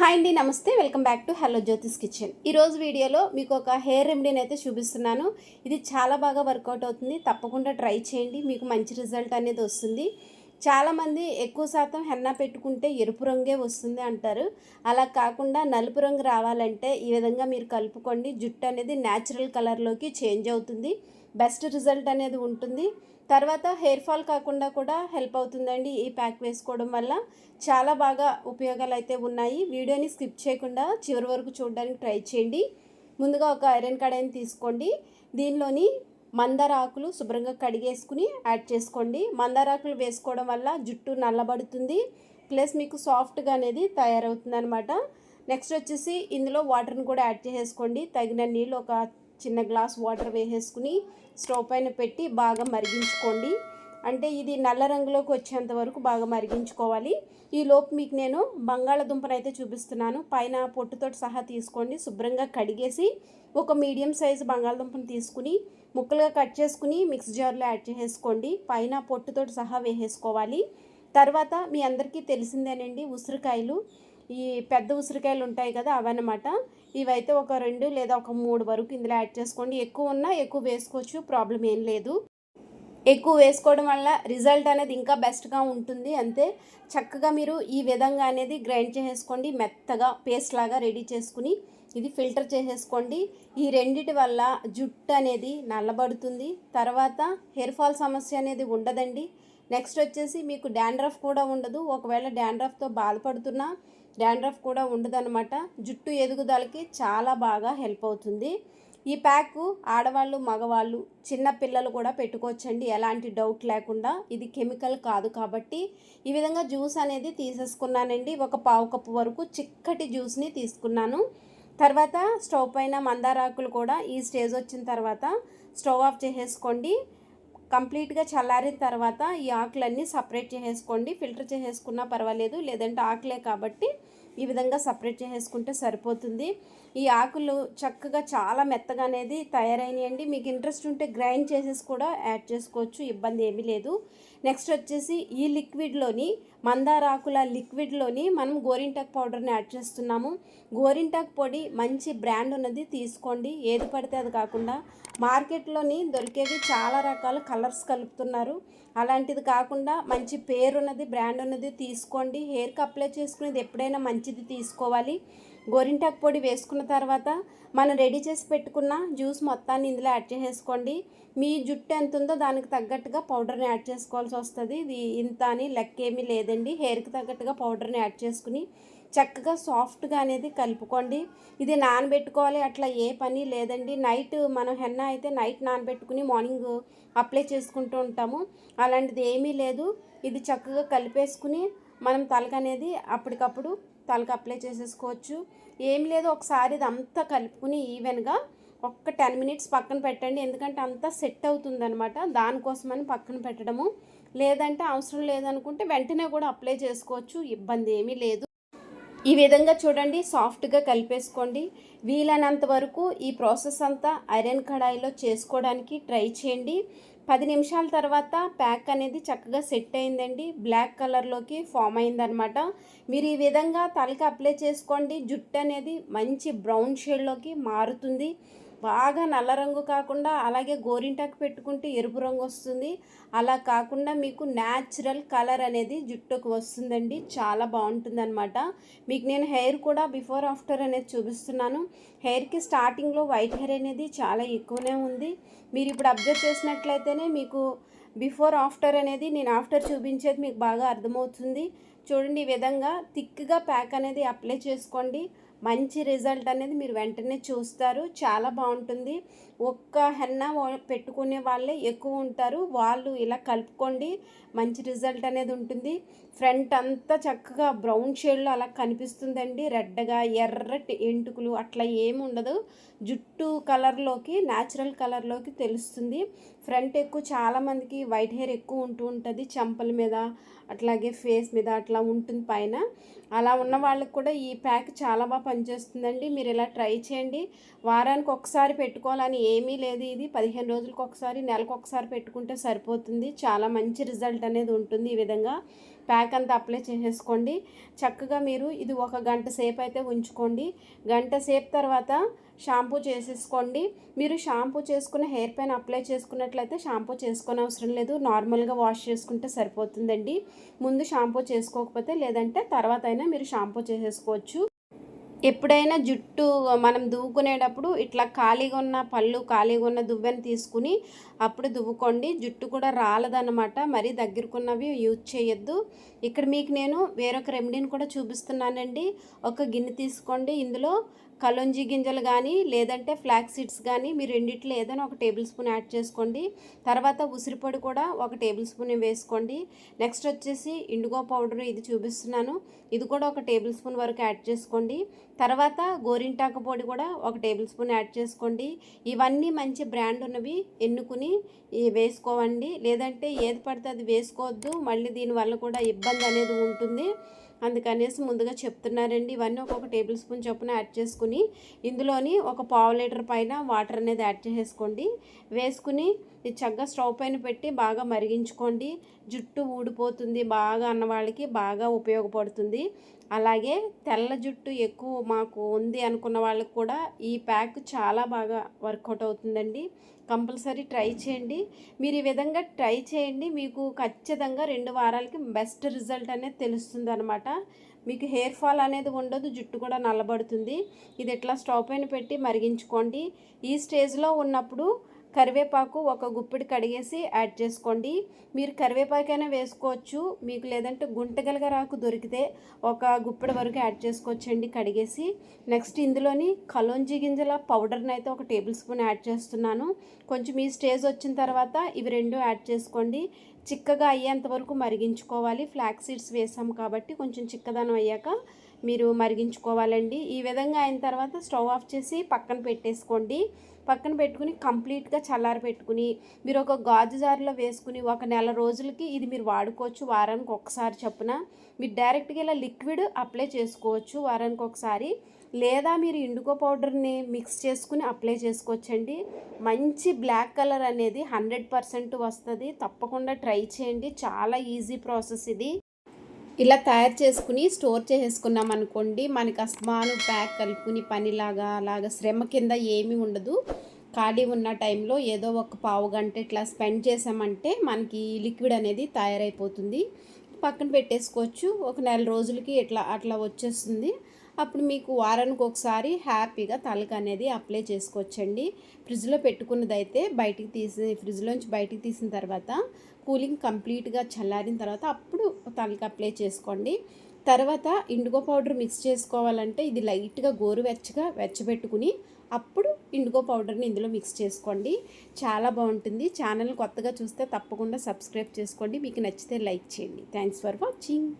Hi అండి నమస్తే. Welcome back to hello Jyothi's kitchen. ఈరోజు వీడియోలో మీకు ఒక హెయిర్ రెమెడీని అయితే చూపిస్తున్నాను. ఇది చాలా బాగా వర్కౌట్ అవుతుంది. తప్పకుండా ట్రై చేయండి. మీకు మంచి రిజల్ట్ అనేది వస్తుంది. చాలామంది ఎక్కువ శాతం హెన్నా పెట్టుకుంటే ఎరుపు రంగే వస్తుంది అంటారు. అలా కాకుండా నలుపు రంగు రావాలంటే ఈ విధంగా మీరు కలుపుకోండి. జుట్టు అనేది న్యాచురల్ కలర్లోకి చేంజ్ అవుతుంది. బెస్ట్ రిజల్ట్ అనేది ఉంటుంది. తర్వాత హెయిర్ ఫాల్ కాకుండా కూడా హెల్ప్ అవుతుందండి ఈ ప్యాక్ వేసుకోవడం వల్ల. చాలా బాగా ఉపయోగాలు అయితే ఉన్నాయి. వీడియోని స్కిప్ చేయకుండా చివరి వరకు చూడడానికి ట్రై చేయండి. ముందుగా ఒక ఐరన్ కడాయిని తీసుకోండి. దీనిలోని మందార ఆకులు శుభ్రంగా కడిగేసుకుని యాడ్ చేసుకోండి. మందార ఆకులు వేసుకోవడం వల్ల జుట్టు నల్లబడుతుంది. ప్లస్ మీకు సాఫ్ట్గా అనేది తయారవుతుంది అనమాట నెక్స్ట్ వచ్చేసి ఇందులో వాటర్ని కూడా యాడ్ చేసేసుకోండి. తగిన నీళ్ళు ఒక చిన్న గ్లాస్ వాటర్ వేసేసుకుని స్టవ్ పైన పెట్టి బాగా మరిగించుకోండి. అంటే ఇది నల్ల రంగులోకి వచ్చేంత వరకు బాగా మరిగించుకోవాలి. ఈ లోపు మీకు నేను బంగాళదుంపను అయితే చూపిస్తున్నాను. పైన పొట్టుతో సహా తీసుకోండి. శుభ్రంగా కడిగేసి ఒక మీడియం సైజు బంగాళదుంపను తీసుకుని ముక్కలుగా కట్ చేసుకుని మిక్స్ జార్లో యాడ్ చేసేసుకోండి. పైన పొట్టుతో సహా వేసేసుకోవాలి. తర్వాత మీ అందరికీ తెలిసిందేనండి ఉసిరికాయలు. ఈ పెద్ద ఉసిరికాయలు ఉంటాయి కదా అవన్నమాట. ఇవైతే ఒక రెండు లేదా ఒక మూడు వరకు ఇందులో యాడ్ చేసుకోండి. ఎక్కువ ఉన్నా ఎక్కువ వేసుకోవచ్చు ప్రాబ్లం ఏం లేదు. ఎక్కువ వేసుకోవడం వల్ల రిజల్ట్ అనేది ఇంకా బెస్ట్గా ఉంటుంది. అంతే. చక్కగా మీరు ఈ విధంగా అనేది గ్రైండ్ చేసేసుకోండి. మెత్తగా పేస్ట్ లాగా రెడీ చేసుకుని ఇది ఫిల్టర్ చేసేసుకోండి. ఈ రెండిటి వల్ల జుట్టు అనేది నల్లబడుతుంది. తర్వాత హెయిర్ ఫాల్ సమస్య అనేది ఉండదండి. నెక్స్ట్ వచ్చేసి మీకు డాండ్రఫ్ కూడా ఉండదు. ఒకవేళ డాండ్రఫ్తో బాధపడుతున్నా డాండ్రఫ్ కూడా ఉండదన్నమాట. జుట్టు ఎదుగుదలకి చాలా బాగా హెల్ప్ అవుతుంది. ఈ ప్యాక్ ఆడవాళ్ళు మగవాళ్ళు చిన్న పిల్లలు కూడా పెట్టుకోవచ్చండి. ఎలాంటి డౌట్ లేకుండా. ఇది కెమికల్ కాదు కాబట్టి ఈ విధంగా జ్యూస్ అనేది తీసేసుకున్నానండి. ఒక పావు కప్పు వరకు చిక్కటి జ్యూస్ని తీసుకున్నాను. తర్వాత స్టవ్ పైన మందారాకులు కూడా ఈ స్టేజ్ వచ్చిన తర్వాత స్టవ్ ఆఫ్ చేసేసుకోండి. కంప్లీట్గా చల్లారిన తర్వాత ఈ ఆకులన్నీ సపరేట్ చేసేసుకోండి. ఫిల్టర్ చేసేసుకున్నా పర్వాలేదు. లేదంటే ఆకులే కాబట్టి ఈ విధంగా సపరేట్ చేసేసుకుంటే సరిపోతుంది. ఈ ఆకులు చక్కగా చాలా మెత్తగా అనేది తయారైనాయండి. మీకు ఇంట్రెస్ట్ ఉంటే గ్రైండ్ చేసేసి కూడా యాడ్ చేసుకోవచ్చు. ఇబ్బంది ఏమీ లేదు. నెక్స్ట్ వచ్చేసి ఈ లిక్విడ్లోని మందారాకుల లిక్విడ్లోని మనం గోరింటాక్ పౌడర్ని యాడ్ చేస్తున్నాము. గోరింటాక్ పొడి మంచి బ్రాండ్ ఉన్నది తీసుకోండి. ఏది పడితే అది కాకుండా మార్కెట్లోని దొరికేవి చాలా రకాల కలర్స్ కలుపుతున్నారు. అలాంటిది కాకుండా మంచి పేరు ఉన్నది బ్రాండ్ ఉన్నది తీసుకోండి. హెయిర్కి అప్లై చేసుకునేది ఎప్పుడైనా మంచిది తీసుకోవాలి. గోరింటాకు పొడి వేసుకున్న తర్వాత మనం రెడీ చేసి పెట్టుకున్న జ్యూస్ మొత్తాన్ని ఇందులో యాడ్ చేసేసుకోండి. మీ జుట్టు ఎంత ఉందో దానికి తగ్గట్టుగా పౌడర్ని యాడ్ చేసుకోవాల్సి వస్తుంది. ఇది ఇంత అని లెక్క ఏమీ లేదండి. హెయిర్కి తగ్గట్టుగా పౌడర్ని యాడ్ చేసుకుని చక్కగా సాఫ్ట్గా అనేది కలుపుకోండి. ఇది నానబెట్టుకోవాలి. అట్లా ఏ పని లేదండి. నైట్ మనం హెన్న అయితే నైట్ నానబెట్టుకుని మార్నింగ్ అప్లై చేసుకుంటూ ఉంటాము. అలాంటిది ఏమీ లేదు. ఇది చక్కగా కలిపేసుకుని మనం తలకు అనేది అప్పటికప్పుడు తలకు అప్లై చేసేసుకోవచ్చు. ఏం లేదు ఒకసారి ఇదంతా అంతా కలుపుకుని ఈవెన్గా ఒక్క టెన్ మినిట్స్ పక్కన పెట్టండి. ఎందుకంటే అంతా సెట్ అవుతుంది అనమాట దానికోసమని పక్కన పెట్టడము. లేదంటే అవసరం లేదనుకుంటే వెంటనే కూడా అప్లై చేసుకోవచ్చు. ఇబ్బంది ఏమీ లేదు. ఈ విధంగా చూడండి సాఫ్ట్గా కలిపేసుకోండి. వీలైనంత వరకు ఈ ప్రాసెస్ అంతా ఐరన్ కడాయిలో చేసుకోవడానికి ట్రై చేయండి. పది నిమిషాల తర్వాత ప్యాక్ అనేది చక్కగా సెట్ అయిందండి. బ్లాక్ కలర్లోకి ఫామ్ అయిందనమాట మీరు ఈ విధంగా తలకి అప్లై చేసుకోండి. జుట్టు అనేది మంచి బ్రౌన్ షేడ్లోకి మారుతుంది. బాగా నల్ల రంగు కాకుండా అలాగే గోరింటాకు పెట్టుకుంటే ఎరుపు రంగు వస్తుంది. అలా కాకుండా మీకు న్యాచురల్ కలర్ అనేది జుట్టుకు వస్తుందండి. చాలా బాగుంటుంది అనమాట మీకు నేను హెయిర్ కూడా బిఫోర్ ఆఫ్టర్ అనేది చూపిస్తున్నాను. హెయిర్కి స్టార్టింగ్లో వైట్ హెయిర్ అనేది చాలా ఎక్కువనే ఉంది. మీరు ఇప్పుడు అబ్జర్వ్ చేసినట్లయితేనే మీకు బిఫోర్ ఆఫ్టర్ అనేది నేను ఆఫ్టర్ చూపించేది మీకు బాగా అర్థమవుతుంది. చూడండి ఈ విధంగా థిక్గా ప్యాక్ అనేది అప్లై చేసుకోండి. మంచి రిజల్ట్ అనేది మీరు వెంటనే చూస్తారు. చాలా బాగుంటుంది. ఒక్క హెన్న పెట్టుకునే వాళ్ళే ఎక్కువ ఉంటారు. వాళ్ళు ఇలా కలుపుకోండి మంచి రిజల్ట్ అనేది ఉంటుంది. ఫ్రంట్ అంతా చక్కగా బ్రౌన్ షేడ్లో అలా కనిపిస్తుందండి. రెడ్గా ఎర్రటి ఎంటుకులు అట్లా ఏమి ఉండదు. జుట్టు కలర్లోకి న్యాచురల్ కలర్లోకి తెలుస్తుంది. ఫ్రంట్ ఎక్కువ చాలామందికి వైట్ హెయిర్ ఎక్కువ ఉంటూ ఉంటుంది. చెంపల మీద అట్లాగే ఫేస్ మీద అట్లా ఉంటుంది పైన. అలా ఉన్న వాళ్ళకి కూడా ఈ ప్యాక్ చాలా బాగా పనిచేస్తుందండి. మీరు ఇలా ట్రై చేయండి. వారానికి ఒకసారి పెట్టుకోవాలని ఏమీ లేదు. ఇది పదిహేను రోజులకు ఒకసారి నెలకు ఒకసారి పెట్టుకుంటే సరిపోతుంది. చాలా మంచి రిజల్ట్ అనేది ఉంటుంది ఈ విధంగా. ప్యాక్ అంతా అప్లై చేసేసుకోండి. చక్కగా మీరు ఇది ఒక గంట సేపు అయితే ఉంచుకోండి. గంట సేపు తర్వాత షాంపూ చేసేసుకోండి. మీరు షాంపూ చేసుకున్న హెయిర్ పైన అప్లై చేసుకున్నట్లయితే షాంపూ చేసుకునే అవసరం లేదు. నార్మల్గా వాష్ చేసుకుంటే సరిపోతుందండి. ముందు షాంపూ చేసుకోకపోతే లేదంటే తర్వాత అయినా మీరు షాంపూ చేసేసుకోవచ్చు. ఎప్పుడైనా జుట్టు మనం దువ్వుకునేటప్పుడు ఇట్లా ఖాళీగా ఉన్న పళ్ళు ఖాళీగా ఉన్న దువ్వెని తీసుకుని అప్పుడు దువ్వుకోండి. జుట్టు కూడా రాలదన్నమాట. మరీ దగ్గరకున్నవి యూజ్ చేయొద్దు. ఇక్కడ మీకు నేను వేరొక రెమెడీని కూడా చూపిస్తున్నానండి. ఒక గిన్నె తీసుకోండి. ఇందులో కలోంజీ గింజలు కానీ లేదంటే ఫ్లాక్ సీడ్స్ కానీ మీరు రెండిట్లో ఏదైనా ఒక టేబుల్ స్పూన్ యాడ్ చేసుకోండి. తర్వాత ఉసిరిపొడి కూడా ఒక టేబుల్ స్పూన్ వేసుకోండి. నెక్స్ట్ వచ్చేసి ఇండిగో పౌడర్ ఇది చూపిస్తున్నాను. ఇది కూడా ఒక టేబుల్ స్పూన్ వరకు యాడ్ చేసుకోండి. తర్వాత గోరింటాకు పొడి కూడా ఒక టేబుల్ స్పూన్ యాడ్ చేసుకోండి. ఇవన్నీ మంచి బ్రాండ్ ఉన్నవి ఎన్నుకుని వేసుకోవండి. లేదంటే ఏది పడితే అది వేసుకోవద్దు. మళ్ళీ దీనివల్ల కూడా ఇబ్బంది అనేది ఉంటుంది. అందుకనేసి ముందుగా చెప్తున్నారండి ఇవన్నీ ఒక్కొక్క టేబుల్ స్పూన్ చొప్పున యాడ్ చేసుకుని ఇందులోని ఒక పావు లీటర్ పైన వాటర్ అనేది యాడ్ చేసుకోండి వేసుకుని ఇది చక్కగా స్టవ్ పైన పెట్టి బాగా మరిగించుకోండి. జుట్టు ఊడిపోతుంది బాగా అన్న వాళ్ళకి బాగా ఉపయోగపడుతుంది. అలాగే తెల్ల జుట్టు ఎక్కువ మాకు ఉంది అనుకున్న వాళ్ళకి కూడా ఈ ప్యాక్ చాలా బాగా వర్కౌట్ అవుతుందండి. కంపల్సరీ ట్రై చేయండి. మీరు ఈ విధంగా ట్రై చేయండి. మీకు ఖచ్చితంగా రెండు వారాలకి బెస్ట్ రిజల్ట్ అనేది తెలుస్తుంది అనమాట మీకు హెయిర్ ఫాల్ అనేది ఉండదు జుట్టు కూడా నల్లబడుతుంది. ఇది ఇట్లా స్టవ్ పైన పెట్టి మరిగించుకోండి. ఈ స్టేజ్లో ఉన్నప్పుడు కరివేపాకు ఒక గుప్పిడి కడిగేసి యాడ్ చేసుకోండి. మీరు కరివేపాకైనా వేసుకోవచ్చు. మీకు లేదంటే గుంటగలగరాకు దొరికితే ఒక గుప్పిడి వరకు యాడ్ చేసుకోవచ్చండి కడిగేసి. నెక్స్ట్ ఇందులోని కలోంజి గింజల పౌడర్ని అయితే ఒక టేబుల్ స్పూన్ యాడ్ చేస్తున్నాను. కొంచెం ఈ స్టేజ్ వచ్చిన తర్వాత ఇవి రెండు యాడ్ చేసుకోండి. చిక్కగా అయ్యేంత వరకు మరిగించుకోవాలి. ఫ్లాక్ సీడ్స్ వేసాం కాబట్టి కొంచెం చిక్కదనం అయ్యాక మీరు మరిగించుకోవాలండి. ఈ విధంగా అయిన తర్వాత స్టవ్ ఆఫ్ చేసి పక్కన పెట్టేసుకోండి. పక్కన పెట్టుకుని కంప్లీట్గా చల్లారి పెట్టుకుని మీరు ఒక గాజు జార్లో వేసుకుని ఒక నెల రోజులకి ఇది మీరు వాడుకోవచ్చు వారానికి ఒకసారి చొప్పున. మీరు డైరెక్ట్గా ఇలా లిక్విడ్ అప్లై చేసుకోవచ్చు వారానికి ఒకసారి. లేదా మీరు ఇండుకో పౌడర్ని మిక్స్ చేసుకుని అప్లై చేసుకోవచ్చండి. మంచి బ్లాక్ కలర్ అనేది హండ్రెడ్ పర్సెంట్ వస్తుంది. తప్పకుండా ట్రై చేయండి. చాలా ఈజీ ప్రాసెస్ ఇది. ఇలా తయారు చేసుకుని స్టోర్ చేసేసుకున్నాం అనుకోండి మనకి అస్మాను ప్యాక్ కలుపుకుని పనిలాగా అలాగా శ్రమ కింద ఏమీ ఉండదు. ఖాళీ ఉన్న టైంలో ఏదో ఒక పావు గంట ఇట్లా స్పెండ్ చేసామంటే మనకి లిక్విడ్ అనేది తయారైపోతుంది. పక్కన పెట్టేసుకోవచ్చు. ఒక నెల రోజులకి ఇట్లా అట్లా వచ్చేస్తుంది. అప్పుడు మీకు వారానికి ఒకసారి హ్యాపీగా తలకు అనేది అప్లై చేసుకోవచ్చండి. ఫ్రిడ్జ్లో పెట్టుకున్నదైతే బయటికి తీసి ఫ్రిడ్జ్లోంచి బయటికి తీసిన తర్వాత కూలింగ్ కంప్లీట్గా చల్లారిన తర్వాత అప్పుడు తలకి అప్లై చేసుకోండి. తర్వాత ఇండిగో పౌడర్ మిక్స్ చేసుకోవాలంటే ఇది లైట్గా గోరువెచ్చగా వెచ్చబెట్టుకుని అప్పుడు ఇండిగో పౌడర్ని ఇందులో మిక్స్ చేసుకోండి. చాలా బాగుంటుంది. ఛానల్ కొత్తగా చూస్తే తప్పకుండా సబ్స్క్రైబ్ చేసుకోండి. మీకు నచ్చితే లైక్ చేయండి. Thanks for watching.